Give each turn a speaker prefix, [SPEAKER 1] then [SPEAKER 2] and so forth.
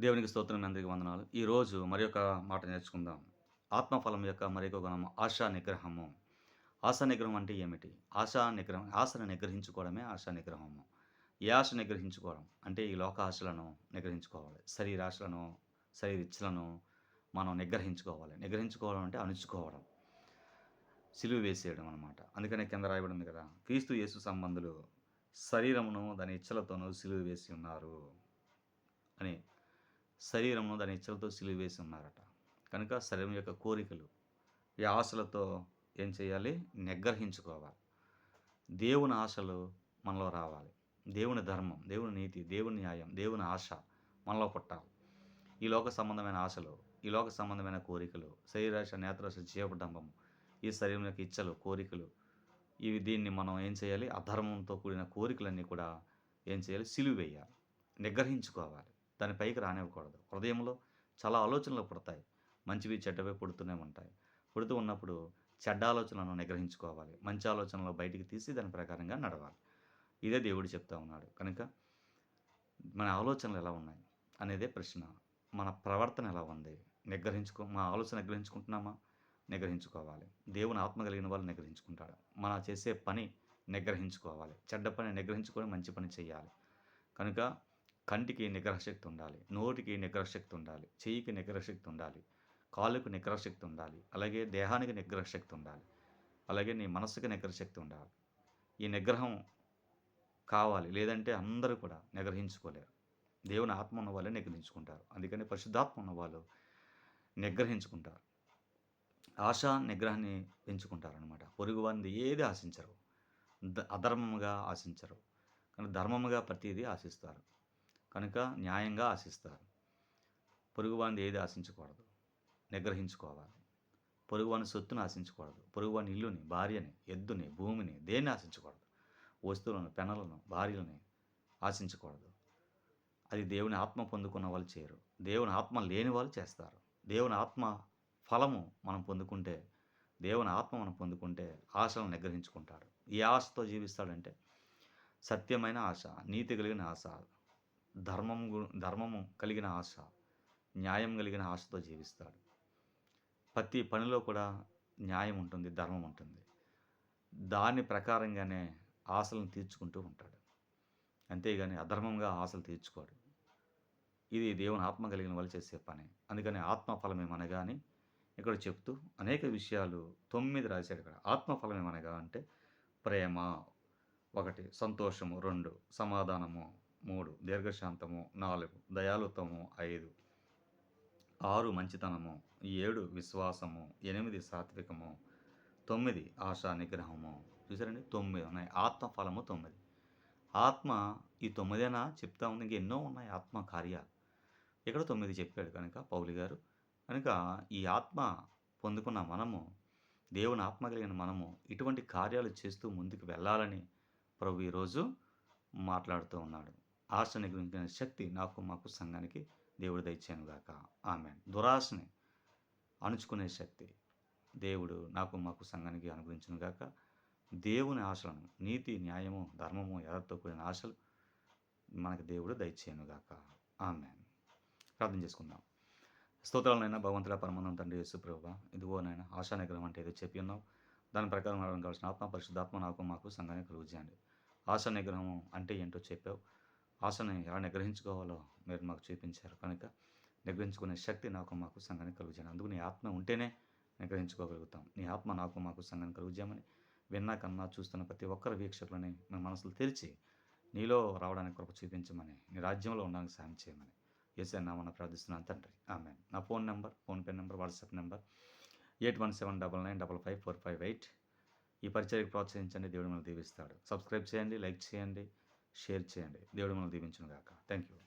[SPEAKER 1] దేవునికి స్తోత్రం అందరికీ వందనాలు. ఈరోజు మరి ఒక మాట నేర్చుకుందాం. ఆత్మఫలం యొక్క మరి ఒక గుణం ఆశా నిగ్రహము. ఆశా నిగ్రహం అంటే ఏమిటి? ఆశా నిగ్రహం ఆశను నిగ్రహించుకోవడమే ఆశా నిగ్రహము. ఏ ఆశ నిగ్రహించుకోవడం? అంటే ఈ లోక ఆశలను నిగ్రహించుకోవాలి. శరీర ఆశలను శరీర ఇచ్చలను మనం నిగ్రహించుకోవాలి. నిగ్రహించుకోవడం అంటే అణుచుకోవడం. సిలువ వేసేయడం అనమాట అందుకనే కింద రాయబడింది కదా క్రీస్తు యేసు సంబంధులు శరీరమును దాని ఇచ్చలతోనూ సిలువ వేసి ఉన్నారు అని. శరీరంలో దాని ఇచ్చలతో సిలివేసి వేసి ఉన్నారట కనుక శరీరం యొక్క కోరికలు ఈ ఆశలతో ఏం చేయాలి? నిగ్రహించుకోవాలి. దేవుని ఆశలు మనలో రావాలి. దేవుని ధర్మం దేవుని నీతి దేవుని న్యాయం దేవుని ఆశ మనలో పుట్టాలి. ఈ లోక సంబంధమైన ఆశలు ఈ లోక సంబంధమైన కోరికలు శరీరాశ నేత్రాశ జీవడంబము ఈ శరీరం యొక్క ఇచ్చలు కోరికలు ఇవి దీన్ని మనం ఏం చేయాలి? అధర్మంతో కూడిన కోరికలన్నీ కూడా ఏం చేయాలి? సిలువ వేయాలి నిగ్రహించుకోవాలి. దాని పైకి రానివ్వకూడదు. హృదయంలో చాలా ఆలోచనలు పుడతాయి. మంచివి చెడ్డవి పుడుతూనే ఉంటాయి. పుడుతూ ఉన్నప్పుడు చెడ్డ ఆలోచనలను నిగ్రహించుకోవాలి. మంచి ఆలోచనలు బయటికి తీసి దాని ప్రకారంగా నడవాలి. ఇదే దేవుడు చెప్తా ఉన్నాడు. కనుక మన ఆలోచనలు ఎలా ఉన్నాయి అనేదే ప్రశ్న. మన ప్రవర్తన ఎలా ఉంది? నిగ్రహించుకో మా ఆలోచన నిగ్రహించుకుంటున్నామా? నిగ్రహించుకోవాలి. దేవుని ఆత్మ కలిగిన వాళ్ళు నిగ్రహించుకుంటాడు. మన చేసే పని నిగ్రహించుకోవాలి. చెడ్డ పని నిగ్రహించుకొని మంచి పని చేయాలి. కనుక కంటికి నిగ్రహశక్తి ఉండాలి నోటికి నిగ్రహశక్తి ఉండాలి చెయ్యికి నిగ్రహశక్తి ఉండాలి కాళ్ళకు నిగ్రహశక్తి ఉండాలి అలాగే దేహానికి నిగ్రహశక్తి ఉండాలి అలాగే నీ మనస్సుకి నిగ్రహశక్తి ఉండాలి. ఈ నిగ్రహం కావాలి లేదంటే అందరూ కూడా నిగ్రహించుకోలేరు. దేవుని ఆత్మ ఉన్న వాళ్ళే నిగ్రహించుకుంటారు. అందుకని పరిశుద్ధాత్మ ఉన్న వాళ్ళు నిగ్రహించుకుంటారు. ఆశ నిగ్రహాన్ని పెంచుకుంటారు అనమాట పొరుగు వారిని ఏది ఆశించరు. అధర్మముగా ఆశించరు. కానీ ధర్మముగా ప్రతిదీ ఆశిస్తారు. కనుక న్యాయంగా ఆశిస్తారు. పొరుగువాడిని ఏది ఆశించకూడదు? నిగ్రహించుకోవాలి. పొరుగువాని సొత్తును ఆశించకూడదు. పొరుగువాని ఇల్లుని భార్యని ఎద్దుని భూమిని దేన్ని ఆశించకూడదు? వస్తువులను పెనలను భార్యలని ఆశించకూడదు. అది దేవుని ఆత్మ పొందుకున్న వాళ్ళు చేయరు. దేవుని ఆత్మ లేని వాళ్ళు చేస్తారు. దేవుని ఆత్మ ఫలము మనం పొందుకుంటే దేవుని ఆత్మ మనం పొందుకుంటే ఆశలను నిగ్రహించుకుంటాడు. ఏ ఆశతో జీవిస్తాడంటే సత్యమైన ఆశ నీతి కలిగిన ఆశ ధర్మం ధర్మము కలిగిన ఆశ న్యాయం కలిగిన ఆశతో జీవిస్తాడు. ప్రతి పనిలో కూడా న్యాయం ఉంటుంది ధర్మం ఉంటుంది. దాని ప్రకారంగానే ఆశలను తీర్చుకుంటూ ఉంటాడు. అంతేగాని అధర్మంగా ఆశలు తీర్చుకోడు. ఇది దేవుని ఆత్మ కలిగిన వాళ్ళు చేసే పని. అందుకని ఆత్మఫలం ఏమనగా అని ఇక్కడ చెప్తూ అనేక విషయాలు తొమ్మిది రాశాడు ఇక్కడ. ఆత్మఫలం ఏమనగా అంటే ప్రేమ ఒకటి సంతోషము రెండు సమాధానము మూడు దీర్ఘశాంతము. నాలుగు దయాలుతము ఐదు ఆరు మంచితనము. ఏడు విశ్వాసము. ఎనిమిది సాత్వికము. తొమ్మిది ఆశా నిగ్రహము. చూసారండి తొమ్మిది ఉన్నాయి. ఆత్మ ఫలము తొమ్మిది. ఆత్మ ఈ తొమ్మిదేనా? చెప్తా ఉంది. ఎన్నో ఉన్నాయి ఆత్మ కార్యాలు. ఇక్కడ తొమ్మిది చెప్పాడు కనుక పౌలి గారు. కనుక ఈ ఆత్మ పొందుకున్న మనము దేవుని ఆత్మ కలిగిన మనము ఇటువంటి కార్యాలు చేస్తూ ముందుకు వెళ్ళాలని ప్రభు ఈరోజు మాట్లాడుతూ ఉన్నాడు. ఆశని గురించిన శక్తి నాకు మాకు సంఘానికి దేవుడు దయచాను గాక. ఆమె దురాశని అణుచుకునే శక్తి దేవుడు నాకు మాకు సంఘానికి అనుగ్రహించను గాక. దేవుని ఆశలను నీతి న్యాయము ధర్మము ఎదతో కూడిన ఆశలు మనకు దేవుడు దయచేయను గాక. ఆమె ప్రార్థన చేసుకుందాం. స్తోత్రాలనైనా భగవంతుల పరమానం తండ్రి యేసుప్రభ ఇదిగోనైనా ఆశా నిగ్రహం అంటే ఏదో చెప్పి ఉన్నావు. దాని ప్రకారం కావాల్సిన ఆత్మ పరిశుద్ధాత్మ నాకు మాకు సంఘానికి కలుగు చేయండి. ఆశా నిగ్రహం అంటే ఏంటో చెప్పావు. ఆశని ఎలా నిగ్రహించుకోవాలో మీరు మాకు చూపించారు కనుక నిగ్రహించుకునే శక్తి నాకు మాకు సంఘానికి కలుగుజేయండి అందుకు నీ ఆత్మ ఉంటేనే నిగ్రహించుకోగలుగుతాం. నీ ఆత్మ నాకు మాకు సంఘాన్ని కలుగుజేయమని విన్నాకన్నా చూస్తున్న ప్రతి ఒక్కరి వీక్షకులని మీ మనసులు తెరిచి నీలో రావడానికి కొరకు చూపించమని నీ రాజ్యంలో ఉండడానికి సాయం చేయమని ఏసే నామన్న ప్రార్థిస్తున్నాను తండ్రి. ఆమె నా phone number PhonePe number WhatsApp number eight one seven double nine double five four five eight. ఈ పరిచయకు ప్రోత్సహించండి. దేవుడు మనం దీవిస్తాడు. సబ్స్క్రైబ్ చేయండి లైక్ చేయండి. షేర్ చేయండి. దేవుడు మనం దీవించును గాక థ్యాంక్ యూ